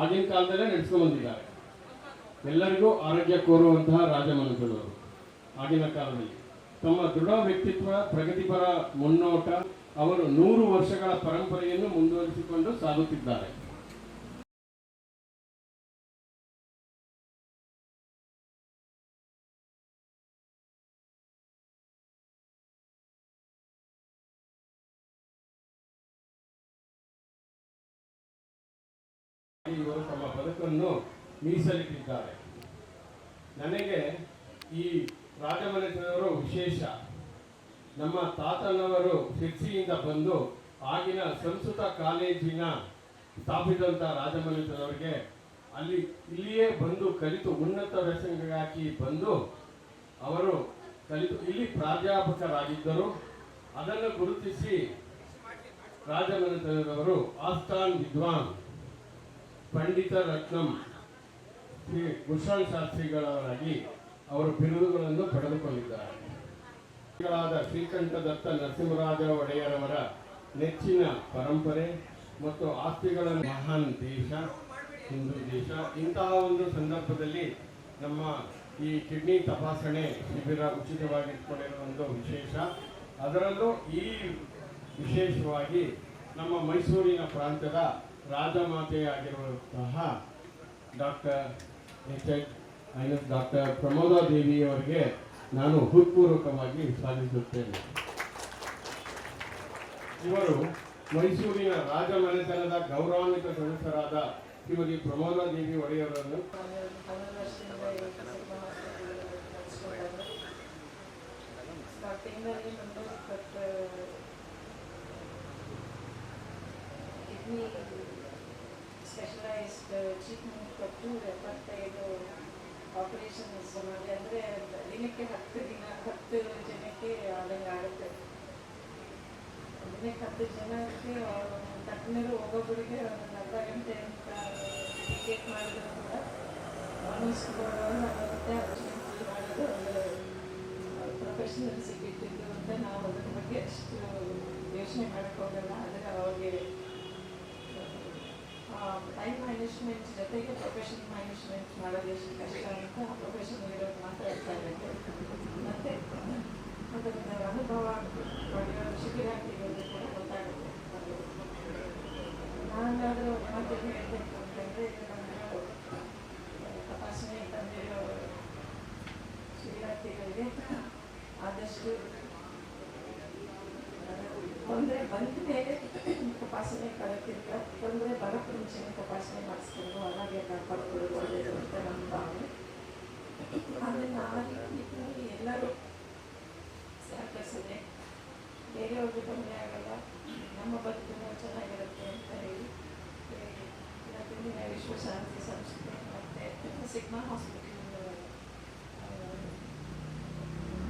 ಆಗಿನ ಕಾಲದಲ್ಲೇ ನಡೆಸ್ಕೊಂಡು ಬಂದಿದ್ದಾರೆ. ಎಲ್ಲರಿಗೂ ಆರೋಗ್ಯ ಕೋರುವಂತಹ ರಾಜಮನೆತನವರು ಆಗಿನ ಕಾಲದಲ್ಲಿ. ತಮ್ಮ ದೃಢ ವ್ಯಕ್ತಿತ್ವ, ಪ್ರಗತಿಪರ ಮುನ್ನೋಟ, ಅವರು ನೂರು ವರ್ಷಗಳ ಪರಂಪರೆಯನ್ನು ಮುಂದುವರಿಸಿಕೊಂಡು ಸಾಗುತ್ತಿದ್ದಾರೆ. ಇವರು ತಮ್ಮ ಬದುಕನ್ನು ಮೀಸಲಿಟ್ಟಿದ್ದಾರೆ. ನನಗೆ ಈ ರಾಜಮನೆತನವರು ವಿಶೇಷ. ನಮ್ಮ ತಾತನವರು ಶಿರ್ಸಿಯಿಂದ ಬಂದು ಆಗಿನ ಸಂಸ್ಕೃತ ಕಾಲೇಜಿನ ಸ್ಥಾಪಿಸಿದಂಥ ರಾಜಮನೆತನವರಿಗೆ ಅಲ್ಲಿ ಇಲ್ಲಿಯೇ ಬಂದು ಕಲಿತು ಉನ್ನತ ವ್ಯಾಸಂಗಕ್ಕಾಗಿ ಬಂದು ಅವರು ಕಲಿತು ಇಲ್ಲಿ ಪ್ರಾಧ್ಯಾಪಕರಾಗಿದ್ದರು. ಅದನ್ನು ಗುರುತಿಸಿ ರಾಜಮನೆತನದವರು ಆಸ್ಥಾನ್ ವಿದ್ವಾನ್. ಪಂಡಿತ ರತ್ನಂ ಶ್ರೀ ಭೂಷಣ್ ಶಾಸ್ತ್ರಿಗಳವರಾಗಿ ಅವರು ಬಿರುದುಗಳನ್ನು ಪಡೆದುಕೊಂಡಿದ್ದಾರೆ. ಶ್ರೀಗಳಾದ ಶ್ರೀಕಂಠ ದತ್ತ ನರಸಿಂಹರಾಜ ಒಡೆಯರವರ ನೆಚ್ಚಿನ ಪರಂಪರೆ ಮತ್ತು ಆಸ್ತಿಗಳ ಮಹಾನ್ ದೇಶ, ಹಿಂದೂ ದೇಶ, ಇಂತಹ ಒಂದು ಸಂದರ್ಭದಲ್ಲಿ ನಮ್ಮ ಈ ಕಿಡ್ನಿ ತಪಾಸಣೆ ಶಿಬಿರ ಉಚಿತವಾಗಿಟ್ಟುಕೊಂಡಿರುವ ಒಂದು ವಿಶೇಷ. ಅದರಲ್ಲೂ ಈ ವಿಶೇಷವಾಗಿ ನಮ್ಮ ಮೈಸೂರಿನ ಪ್ರಾಂತ್ಯದ ರಾಜಮಾತೆಯಾಗಿರುವಂತಹ doctor H H minus doctor Pramoda ದೇವಿಯವರಿಗೆ ನಾನು ಹೃತ್ಪೂರ್ವಕವಾಗಿ ಸ್ವಾಗತಿಸುತ್ತೇನೆ ಇವರು ಮೈಸೂರಿನ ರಾಜಮನೆತನದ ಗೌರವಾನ್ವಿತ ಸದಸ್ಯರಾದ ಶ್ರೀಮತಿ ಪ್ರಮೋದಾ ದೇವಿ ಒಡೆಯವರನ್ನು Thank you. ಸ್ಪೆಷಲೈಸ್ಡ್ ಟ್ರೀಟ್ಮೆಂಟ್ ಕೊಟ್ಟು ಎಪ್ಪತ್ತೈದು ಆಪರೇಷನ್ಸ್ ಮಾಡಿ ಅಂದರೆ ದಿನಕ್ಕೆ ಹತ್ತು ದಿನ ಹತ್ತು ಜನಕ್ಕೆ ಆದಂಗೆ ಆಗುತ್ತೆ ದಿನಕ್ಕೆ ಹತ್ತು ಜನಕ್ಕೆ ತಜ್ಞರು ಒಬ್ಬೊಬ್ಬರಿಗೆ ಒಂದು ಅರ್ಧ ಗಂಟೆ ಅಂತ ಟಿಕೆಟ್ ಮಾಡಿದ್ರು ಕೂಡ ಮತ್ತೆ ಮಾಡೋದು ಒಂದು ಪ್ರೊಫೆಷನಲ್ ಸಿಕ್ಕಿಟ್ಟಿದ್ದು ಅಂತ ನಾವು ಅದ್ರ ಬಗ್ಗೆ ಅಷ್ಟು ಯೋಚನೆ ಮಾಡಕ್ಕೆ ಹೋಗಲ್ಲ ಆದರೆ ಅವಾಗೆ ಟೈಮ್ ಮ್ಯಾನೇಜ್ಮೆಂಟ್ ಜೊತೆಗೆ ಪ್ರೊಫೆಷನಲ್ ಮ್ಯಾನೇಜ್ಮೆಂಟ್ ಮಾಡೋದು ಎಷ್ಟು ಕಷ್ಟ ಅಂತ ಪ್ರೊಫೆಷನಲ್ ಇರೋದು ಮಾತಾಡ್ತಾ ಇರುತ್ತೆ ಮತ್ತು ಅದರಿಂದ ಅನುಭವ ಪಡೆಯೋ ಶಿಬಿರಾರ್ಥಿಗಳಿಗೆ ಕೂಡ ಗೊತ್ತಾಗುತ್ತೆ ಅದು ನಾನಾದರೂ ಮತ್ತೆ ಹೇಳಬೇಕು ಅಂತಂದರೆ ನಮ್ಮ ತಪಾಸಣೆ ತಂದಿರೋ ಶಿಬಿರಾರ್ಥಿಗಳಿಗೆ ಆದಷ್ಟು ತೊಂದರೆ ಬಂದ ಮೇಲೆ ತಪಾಸಣೆ ಕರೆಕ್ಟಿಲ್ಲ ತೊಂದರೆ ಬರೋಕ್ಕೆ ಮುಂಚೆನೇ ತಪಾಸಣೆ ಮಾಡಿಸ್ಕೊಂಡು ಹಾಗೆ ಕಾಪಾಡ್ಕೊಳ್ಳೋದು ಒಳ್ಳೆಯದು ಅಂತ ನಮ್ಮ ಭಾವನೆ. ಆಮೇಲೆ ಆ ರೀತಿ ಎಲ್ಲರೂ ಸಹಕರಿಸಿದೆ ಬೇರೆಯವ್ರಿಗೆ ತೊಂದರೆ ಆಗಲ್ಲ, ನಮ್ಮ ಬದುಕು ಚೆನ್ನಾಗಿರುತ್ತೆ ಅಂತ ಹೇಳಿ ಇವತ್ತಿನ ವಿಶ್ವಶಾಂತಿ ಸಂಸ್ಥೆ ಮತ್ತು ಸಿಗ್ಮಾ ಹಾಸ್ಪಿಟಲ್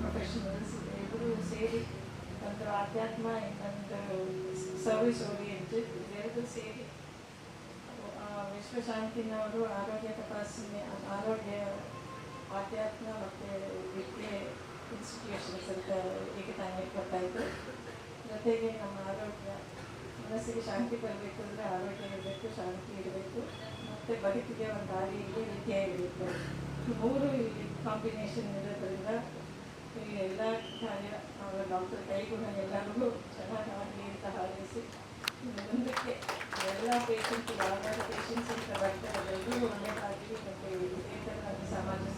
ಪ್ರೊಫೆಷನಲ್ಸ್ ಇಬ್ಬರು ಸೇರಿ ಒಂದು ಆಧ್ಯಾತ್ಮ ಇನ್ನೊಂದು ಸರ್ವಿಸ್ ಓರಿಯೆಂಟೆಡ್ ಎರಡು ಸೇರಿ ವಿಶ್ವಶಾಂತಿನವರು ಆರೋಗ್ಯ ತಪಾಸಣೆ ಆರೋಗ್ಯ ಆಧ್ಯಾತ್ಮ ಮತ್ತು ವಿದ್ಯೆ ಇನ್ಸ್ಟಿಟ್ಯೂಷನ್ಸ್ ಅಂತ ಈಗ ತಾನೇ ಕೊಟ್ಟಾಯಿತು ಜೊತೆಗೆ ನಮ್ಮ ಆರೋಗ್ಯ ಮನಸ್ಸಿಗೆ ಶಾಂತಿ ಬರಬೇಕು ಅಂದರೆ ಆರೋಗ್ಯ ಇರಬೇಕು ಶಾಂತಿ ಇರಬೇಕು ಮತ್ತು ಬದುಕಿಗೆ ಒಂದು ದಾರಿ ಇದೆ ವಿದ್ಯೆ ಇರಬೇಕು ಮೂರು ಮೂರು ಕಾಂಬಿನೇಷನ್ ಇರೋದ್ರಿಂದ ಈ ಎಲ್ಲ ಕಾರ್ಯ ಅವರ ಡಾಕ್ಟರ್ ಕೈಗುಣ ಎಲ್ಲರಿಗೂ ಚೆನ್ನಾಗಿ ಅಂತ ಹಾರೈಸಿ ಮುಂದಕ್ಕೆ ಎಲ್ಲ ಪೇಷಂಟ್ ಯಾವ್ದಾದ್ರು ಪೇಷಂಟ್ಸ್ ಅಂತ ಬರ್ತಾರೆ ಎಲ್ಲರಿಗೂ ಒಳ್ಳೆಯದಾಗಲಿ ಮತ್ತು ಇದೇ ಥರ ನಮ್ಮ ಸಮಾಜ